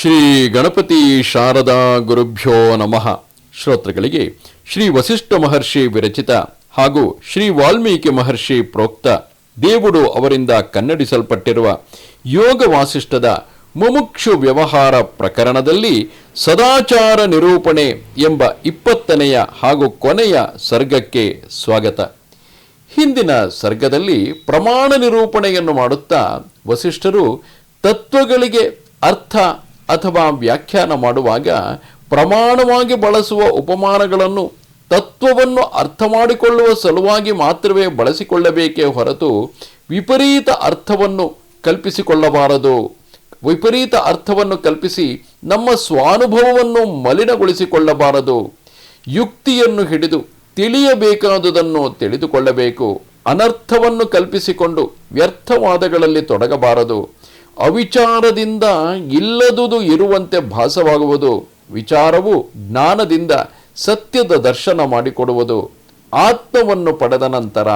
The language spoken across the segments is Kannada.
ಶ್ರೀ ಗಣಪತಿ ಶಾರದಾ ಗುರುಭ್ಯೋ ನಮಃ. ಶ್ರೋತೃಗಳಿಗೆ ಶ್ರೀ ವಸಿಷ್ಠ ಮಹರ್ಷಿ ವಿರಚಿತ ಹಾಗೂ ಶ್ರೀ ವಾಲ್ಮೀಕಿ ಮಹರ್ಷಿ ಪ್ರೋಕ್ತ ದೇವುಡು ಅವರಿಂದ ಕನ್ನಡಿಸಲ್ಪಟ್ಟಿರುವ ಯೋಗ ವಾಸಿಷ್ಠದ ಮುಮುಕ್ಷು ವ್ಯವಹಾರ ಪ್ರಕರಣದಲ್ಲಿ ಸದಾಚಾರ ನಿರೂಪಣೆ ಎಂಬ ಇಪ್ಪತ್ತನೆಯ ಹಾಗೂ ಕೊನೆಯ ಸರ್ಗಕ್ಕೆ ಸ್ವಾಗತ. ಹಿಂದಿನ ಸರ್ಗದಲ್ಲಿ ಪ್ರಮಾಣ ನಿರೂಪಣೆಯನ್ನು ಮಾಡುತ್ತಾ ವಸಿಷ್ಠರು ತತ್ವಗಳಿಗೆ ಅರ್ಥ ಅಥವಾ ವ್ಯಾಖ್ಯಾನ ಮಾಡುವಾಗ ಪ್ರಮಾಣವಾಗಿ ಬಳಸುವ ಉಪಮಾನಗಳನ್ನು ತತ್ವವನ್ನು ಅರ್ಥ ಮಾಡಿಕೊಳ್ಳುವ ಸಲುವಾಗಿ ಮಾತ್ರವೇ ಬಳಸಿಕೊಳ್ಳಬೇಕೇ ಹೊರತು ವಿಪರೀತ ಅರ್ಥವನ್ನು ಕಲ್ಪಿಸಿಕೊಳ್ಳಬಾರದು. ವಿಪರೀತ ಅರ್ಥವನ್ನು ಕಲ್ಪಿಸಿ ನಮ್ಮ ಸ್ವಾನುಭವವನ್ನು ಮಲಿನಗೊಳಿಸಿಕೊಳ್ಳಬಾರದು. ಯುಕ್ತಿಯನ್ನು ಹಿಡಿದು ತಿಳಿಯಬೇಕಾದುದನ್ನು ತಿಳಿದುಕೊಳ್ಳಬೇಕು. ಅನರ್ಥವನ್ನು ಕಲ್ಪಿಸಿಕೊಂಡು ವ್ಯರ್ಥವಾದಗಳಲ್ಲಿ ತೊಡಗಬಾರದು. ಅವಿಚಾರದಿಂದ ಇಲ್ಲದುದು ಇರುವಂತೆ ಭಾಸವಾಗುವುದು, ವಿಚಾರವು ಜ್ಞಾನದಿಂದ ಸತ್ಯದ ದರ್ಶನ ಮಾಡಿಕೊಡುವುದು. ಆತ್ಮವನ್ನು ಪಡೆದ ನಂತರ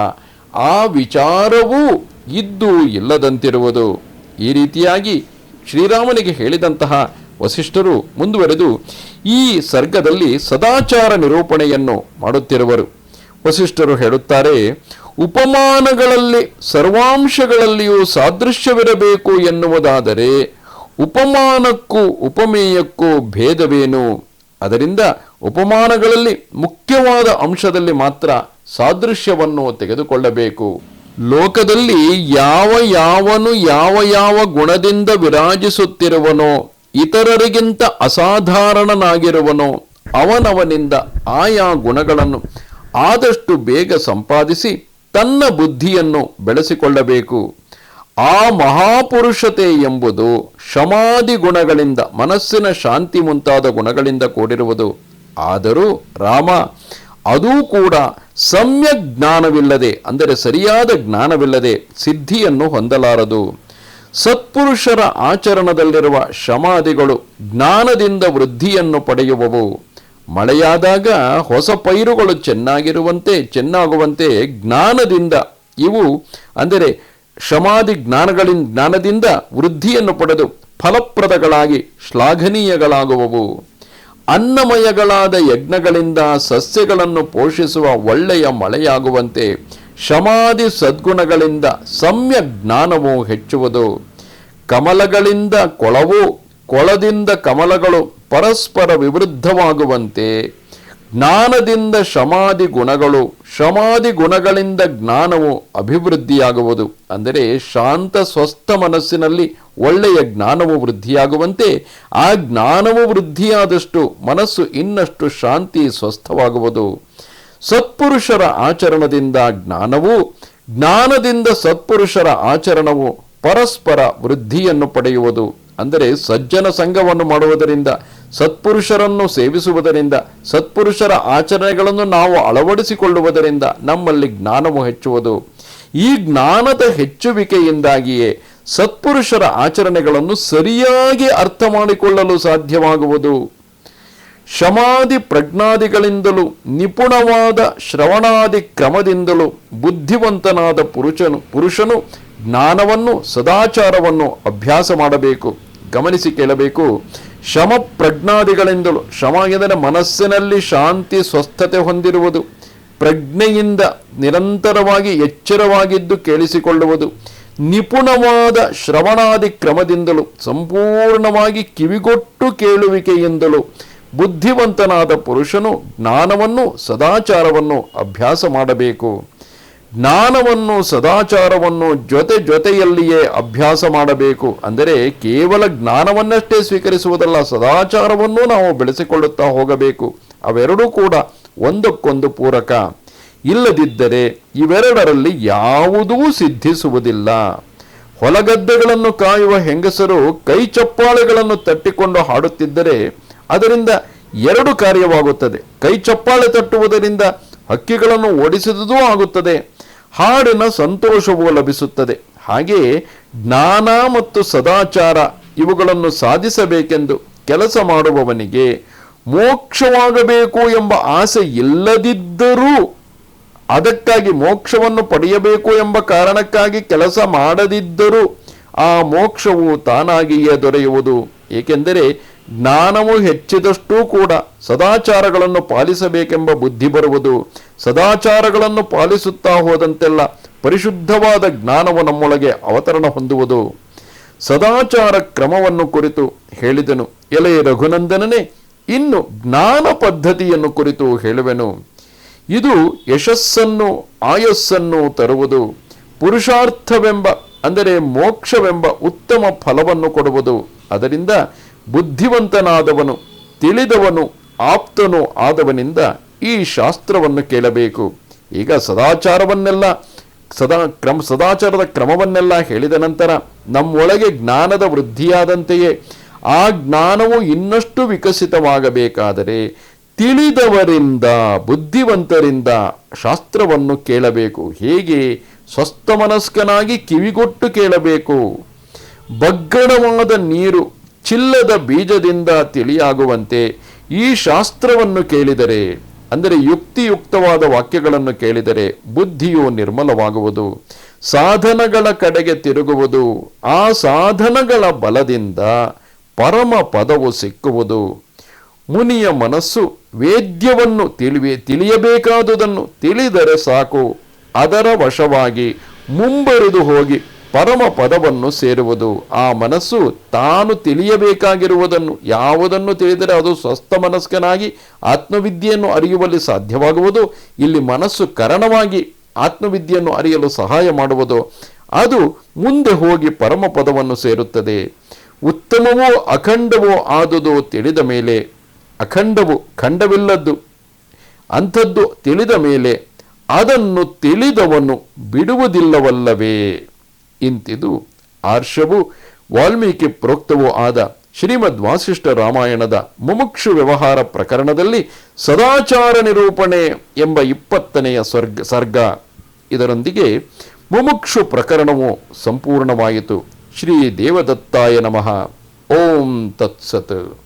ಆ ವಿಚಾರವೂ ಇದ್ದು ಇಲ್ಲದಂತಿರುವುದು. ಈ ರೀತಿಯಾಗಿ ಶ್ರೀರಾಮನಿಗೆ ಹೇಳಿದಂತಹ ವಸಿಷ್ಠರು ಮುಂದುವರೆದು ಈ ಸರ್ಗದಲ್ಲಿ ಸದಾಚಾರ ನಿರೂಪಣೆಯನ್ನು ಮಾಡುತ್ತಿರುವರು. ವಸಿಷ್ಠರು ಹೇಳುತ್ತಾರೆ ಉಪಮಾನಗಳಲ್ಲಿ, ಸರ್ವಾಂಶಗಳಲ್ಲಿಯೂ ಸಾದೃಶ್ಯವಿರಬೇಕು ಎನ್ನುವುದಾದರೆ, ಉಪಮಾನಕ್ಕೂ ಉಪಮೇಯಕ್ಕೂ ಭೇದವೇನು? ಅದರಿಂದ ಉಪಮಾನಗಳಲ್ಲಿ ಮುಖ್ಯವಾದ ಅಂಶದಲ್ಲಿ ಮಾತ್ರ ಸಾದೃಶ್ಯವನ್ನು ತೆಗೆದುಕೊಳ್ಳಬೇಕು. ಲೋಕದಲ್ಲಿ ಯಾವ ಯಾವನು ಯಾವ ಯಾವ ಗುಣದಿಂದ ವಿರಾಜಿಸುತ್ತಿರುವನೋ, ಇತರರಿಗಿಂತ ಅಸಾಧಾರಣನಾಗಿರುವನೋ, ಅವನವನಿಂದ ಆಯಾ ಗುಣಗಳನ್ನು ಆದಷ್ಟು ಬೇಗ ಸಂಪಾದಿಸಿ ತನ್ನ ಬುದ್ಧಿಯನ್ನು ಬೆಳೆಸಿಕೊಳ್ಳಬೇಕು. ಆ ಮಹಾಪುರುಷತೆ ಎಂಬುದು ಶಮಾದಿ ಗುಣಗಳಿಂದ, ಮನಸ್ಸಿನ ಶಾಂತಿ ಮುಂತಾದ ಗುಣಗಳಿಂದ ಕೂಡಿರುವುದು. ಆದರೂ ರಾಮ, ಅದೂ ಕೂಡ ಸಮ್ಯಕ್ ಜ್ಞಾನವಿಲ್ಲದೆ, ಅಂದರೆ ಸರಿಯಾದ ಜ್ಞಾನವಿಲ್ಲದೆ ಸಿದ್ಧಿಯನ್ನು ಹೊಂದಲಾರದು. ಸತ್ಪುರುಷರ ಆಚರಣದಲ್ಲಿರುವ ಶಮಾದಿಗಳು ಜ್ಞಾನದಿಂದ ವೃದ್ಧಿಯನ್ನು ಪಡೆಯುವವು. ಮಳೆಯಾದಾಗ ಹೊಸ ಪೈರುಗಳು ಚೆನ್ನಾಗಿರುವಂತೆ, ಚೆನ್ನಾಗುವಂತೆ ಜ್ಞಾನದಿಂದ, ಇವು ಅಂದರೆ ಶಮಾದಿ ಜ್ಞಾನಗಳಿಂದ ಜ್ಞಾನದಿಂದ ವೃದ್ಧಿಯನ್ನು ಪಡೆದು ಫಲಪ್ರದಗಳಾಗಿ ಶ್ಲಾಘನೀಯಗಳಾಗುವವು. ಅನ್ನಮಯಗಳಾದ ಯಜ್ಞಗಳಿಂದ ಸಸ್ಯಗಳನ್ನು ಪೋಷಿಸುವ ಒಳ್ಳೆಯ ಮಳೆಯಾಗುವಂತೆ ಶಮಾದಿ ಸದ್ಗುಣಗಳಿಂದ ಸಮ್ಯ ಜ್ಞಾನವು ಹೆಚ್ಚುವುದು. ಕಮಲಗಳಿಂದ ಕೊಳವು, ಕೊಳದಿಂದ ಕಮಲಗಳು ಪರಸ್ಪರ ವಿವೃದ್ಧವಾಗುವಂತೆ ಜ್ಞಾನದಿಂದ ಶಮಾದಿ ಗುಣಗಳು ಶಮಾದಿ ಗುಣಗಳಿಂದ ಜ್ಞಾನವು ಅಭಿವೃದ್ಧಿಯಾಗುವುದು. ಅಂದರೆ ಶಾಂತ, ಸ್ವಸ್ಥ ಮನಸ್ಸಿನಲ್ಲಿ ಒಳ್ಳೆಯ ಜ್ಞಾನವು ವೃದ್ಧಿಯಾಗುವಂತೆ, ಆ ಜ್ಞಾನವು ವೃದ್ಧಿಯಾದಷ್ಟು ಮನಸ್ಸು ಇನ್ನಷ್ಟು ಶಾಂತಿ, ಸ್ವಸ್ಥವಾಗುವುದು. ಸತ್ಪುರುಷರ ಆಚರಣದಿಂದ ಜ್ಞಾನವು, ಜ್ಞಾನದಿಂದ ಸತ್ಪುರುಷರ ಆಚರಣವು ಪರಸ್ಪರ ವೃದ್ಧಿಯನ್ನು ಪಡೆಯುವುದು. ಅಂದರೆ ಸಜ್ಜನ ಸಂಘವನ್ನು ಮಾಡುವುದರಿಂದ ಸತ್ಪುರುಷರನ್ನು ಸೇವಿಸುವುದರಿಂದ, ಸತ್ಪುರುಷರ ಆಚರಣೆಗಳನ್ನು ನಾವು ಅಳವಡಿಸಿಕೊಳ್ಳುವುದರಿಂದ ನಮ್ಮಲ್ಲಿ ಜ್ಞಾನವು ಹೆಚ್ಚುವುದು. ಈ ಜ್ಞಾನದ ಹೆಚ್ಚುವಿಕೆಯಿಂದಾಗಿಯೇ ಸತ್ಪುರುಷರ ಆಚರಣೆಗಳನ್ನು ಸರಿಯಾಗಿ ಅರ್ಥ ಮಾಡಿಕೊಳ್ಳಲು ಸಾಧ್ಯವಾಗುವುದು. ಶಮಾದಿ ಪ್ರಜ್ಞಾದಿಗಳಿಂದಲೂ, ನಿಪುಣವಾದ ಶ್ರವಣಾದಿ ಕ್ರಮದಿಂದಲೂ ಬುದ್ಧಿವಂತನಾದ ಪುರುಷನು ಪುರುಷನು ಜ್ಞಾನವನ್ನು, ಸದಾಚಾರವನ್ನು ಅಭ್ಯಾಸ ಮಾಡಬೇಕು. ಗಮನಿಸಿ ಕೇಳಬೇಕು ಶಮ ಪ್ರಜ್ಞಾದಿಗಳಿಂದಲೂ ಶಮ ಎಂದರೆ ಮನಸ್ಸಿನಲ್ಲಿ ಶಾಂತಿ, ಸ್ವಸ್ಥತೆ ಹೊಂದಿರುವುದು, ಪ್ರಜ್ಞೆಯಿಂದ ನಿರಂತರವಾಗಿ ಎಚ್ಚರವಾಗಿದ್ದು ಕೇಳಿಸಿಕೊಳ್ಳುವುದು, ನಿಪುಣವಾದ ಶ್ರವಣಾದಿ ಕ್ರಮದಿಂದಲೂ ಸಂಪೂರ್ಣವಾಗಿ ಕಿವಿಗೊಟ್ಟು ಕೇಳುವಿಕೆಯಿಂದಲೂ ಬುದ್ಧಿವಂತನಾದ ಪುರುಷನು ಜ್ಞಾನವನ್ನು, ಸದಾಚಾರವನ್ನು ಅಭ್ಯಾಸ ಮಾಡಬೇಕು. ಜ್ಞಾನವನ್ನು, ಸದಾಚಾರವನ್ನು ಜೊತೆ ಜೊತೆಯಲ್ಲಿಯೇ ಅಭ್ಯಾಸ ಮಾಡಬೇಕು. ಅಂದರೆ ಕೇವಲ ಜ್ಞಾನವನ್ನಷ್ಟೇ ಸ್ವೀಕರಿಸುವುದಲ್ಲ, ಸದಾಚಾರವನ್ನು ನಾವು ಬೆಳೆಸಿಕೊಳ್ಳುತ್ತಾ ಹೋಗಬೇಕು. ಅವೆರಡೂ ಕೂಡ ಒಂದಕ್ಕೊಂದು ಪೂರಕ. ಇಲ್ಲದಿದ್ದರೆ ಇವೆರಡರಲ್ಲಿ ಯಾವುದೂ ಸಿದ್ಧಿಸುವುದಿಲ್ಲ. ಹೊಲಗದ್ದೆಗಳನ್ನು ಕಾಯುವ ಹೆಂಗಸರು ಕೈ ಚಪ್ಪಾಳೆಗಳನ್ನು ತಟ್ಟಿಕೊಂಡು ಹಾಡುತ್ತಿದ್ದರೆ ಅದರಿಂದ ಎರಡು ಕಾರ್ಯವಾಗುತ್ತದೆ. ಕೈ ಚಪ್ಪಾಳೆ ತಟ್ಟುವುದರಿಂದ ಹಕ್ಕಿಗಳನ್ನು ಓಡಿಸಿದುದೂ ಆಗುತ್ತದೆ. ಹಾಡಿನ ಸಂತೋಷವೂ ಲಭಿಸುತ್ತದೆ. ಹಾಗೆಯೇ ಜ್ಞಾನ ಮತ್ತು ಸದಾಚಾರ ಇವುಗಳನ್ನು ಸಾಧಿಸಬೇಕೆಂದು ಕೆಲಸ ಮಾಡುವವನಿಗೆ ಮೋಕ್ಷವಾಗಬೇಕು ಎಂಬ ಆಸೆ ಇಲ್ಲದಿದ್ದರೂ ಅದಕ್ಕಾಗಿ ಮೋಕ್ಷವನ್ನು ಪಡೆಯಬೇಕು ಎಂಬ ಕಾರಣಕ್ಕಾಗಿ ಕೆಲಸ ಮಾಡದಿದ್ದರೂ ಆ ಮೋಕ್ಷವು ತಾನಾಗಿಯೇ ದೊರೆಯುವುದು. ಏಕೆಂದರೆ ಜ್ಞಾನವು ಹೆಚ್ಚಿದಷ್ಟೂ ಕೂಡ ಸದಾಚಾರಗಳನ್ನು ಪಾಲಿಸಬೇಕೆಂಬ ಬುದ್ಧಿ ಬರುವುದು ಸದಾಚಾರಗಳನ್ನು ಪಾಲಿಸುತ್ತಾ ಹೋದಂತೆಲ್ಲ ಪರಿಶುದ್ಧವಾದ ಜ್ಞಾನವು ನಮ್ಮೊಳಗೆ ಅವತರಣ ಹೊಂದುವುದು. ಸದಾಚಾರ ಕ್ರಮವನ್ನು ಕುರಿತು ಹೇಳಿದನು. ಎಲೆ ರಘುನಂದನನೇ, ಇನ್ನು ಜ್ಞಾನ ಪದ್ಧತಿಯನ್ನು ಕುರಿತು ಹೇಳುವೆನು. ಇದು ಯಶಸ್ಸನ್ನು, ಆಯಸ್ಸನ್ನು ತರುವುದು. ಪುರುಷಾರ್ಥವೆಂಬ, ಅಂದರೆ ಮೋಕ್ಷವೆಂಬ ಉತ್ತಮ ಫಲವನ್ನು ಕೊಡುವುದು. ಅದರಿಂದ ಬುದ್ಧಿವಂತನಾದವನು, ತಿಳಿದವನು, ಆಪ್ತನು ಆದವನಿಂದ ಈ ಶಾಸ್ತ್ರವನ್ನು ಕೇಳಬೇಕು. ಈಗ ಸದಾಚಾರವನ್ನೆಲ್ಲ, ಸದಾ ಕ್ರಮ, ಸದಾಚಾರದ ಕ್ರಮವನ್ನೆಲ್ಲ ಹೇಳಿದ ನಂತರ ನಮ್ಮೊಳಗೆ ಜ್ಞಾನದ ವೃದ್ಧಿಯಾದಂತೆಯೇ ಆ ಜ್ಞಾನವು ಇನ್ನಷ್ಟು ವಿಕಸಿತವಾಗಬೇಕಾದರೆ ತಿಳಿದವರಿಂದ, ಬುದ್ಧಿವಂತರಿಂದ ಶಾಸ್ತ್ರವನ್ನು ಕೇಳಬೇಕು. ಹೇಗೆ? ಸ್ವಸ್ಥಮನಸ್ಕನಾಗಿ ಕಿವಿಗೊಟ್ಟು ಕೇಳಬೇಕು. ಬಗ್ಗಡವಾದ ನೀರು, ಚಿಲ್ಲದ ಬೀಜದಿಂದ ತಿಳಿಯಾಗುವಂತೆ ಈ ಶಾಸ್ತ್ರವನ್ನು ಕೇಳಿದರೆ ಅಂದರೆ ಯುಕ್ತಿಯುಕ್ತವಾದ ವಾಕ್ಯಗಳನ್ನು ಕೇಳಿದರೆ ಬುದ್ಧಿಯು ನಿರ್ಮಲವಾಗುವುದು, ಸಾಧನಗಳ ಕಡೆಗೆ ತಿರುಗುವುದು, ಆ ಸಾಧನಗಳ ಬಲದಿಂದ ಪರಮ ಪದವು ಸಿಕ್ಕುವುದು. ಮುನಿಯ ಮನಸ್ಸು ವೇದ್ಯವನ್ನು ತಿಳಿವೆ, ತಿಳಿಯಬೇಕಾದುದನ್ನು ತಿಳಿದರೆ ಸಾಕು, ಅದರ ವಶವಾಗಿ ಮುಂಬರಿದು ಹೋಗಿ ಪರಮ ಪದವನ್ನು ಸೇರುವುದು. ಆ ಮನಸ್ಸು ತಾನು ತಿಳಿಯಬೇಕಾಗಿರುವುದನ್ನು, ಯಾವುದನ್ನು ತಿಳಿದರೆ ಅದು ಸ್ವಸ್ಥ ಮನಸ್ಕನಾಗಿ ಆತ್ಮವಿದ್ಯೆಯನ್ನು ಅರಿಯುವಲ್ಲಿ ಸಾಧ್ಯವಾಗುವುದು. ಇಲ್ಲಿ ಮನಸ್ಸು ಕರಣವಾಗಿ ಆತ್ಮವಿದ್ಯೆಯನ್ನು ಅರಿಯಲು ಸಹಾಯ ಮಾಡುವುದು. ಅದು ಮುಂದೆ ಹೋಗಿ ಪರಮ ಪದವನ್ನು ಸೇರುತ್ತದೆ. ಉತ್ತಮವೋ ಅಖಂಡವೋ ಆದುದು ತಿಳಿದ ಮೇಲೆ, ಅಖಂಡವು ಖಂಡವಿಲ್ಲದ್ದು, ಅಂಥದ್ದು ತಿಳಿದ ಮೇಲೆ ಅದನ್ನು ತಿಳಿದವನು ಬಿಡುವುದಿಲ್ಲವಲ್ಲವೇ. ಇಂತಿದು ಆರ್ಷವು ವಾಲ್ಮೀಕಿ ಪ್ರೋಕ್ತವೂ ಆದ ಶ್ರೀಮದ್ ವಾಸಿಷ್ಠ ರಾಮಾಯಣದ ಮುಮುಕ್ಷು ವ್ಯವಹಾರ ಪ್ರಕರಣದಲ್ಲಿ ಸದಾಚಾರ ನಿರೂಪಣೆ ಎಂಬ ಇಪ್ಪತ್ತನೆಯ ಸ್ವರ್ಗ, ಸರ್ಗ. ಇದರೊಂದಿಗೆ ಮುಮುಕ್ಷು ಪ್ರಕರಣವು ಸಂಪೂರ್ಣವಾಯಿತು. ಶ್ರೀ ದೇವದತ್ತಾಯ ನಮಃ. ಓಂ ತತ್ಸತ್.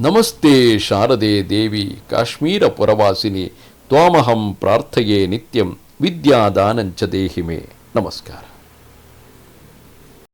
ನಮಸ್ತೆ ಶಾರದೆ ದೇವಿ, ಕಾಶ್ಮೀರ ಪುರವಾಸಿನಿ, ತ್ವಾಮಹಂ ಪ್ರಾರ್ಥಯೇ ನಿತ್ಯಂ, ವಿದ್ಯಾದಾನಂಚ ದೇಹಿಮೆ. Namaskar.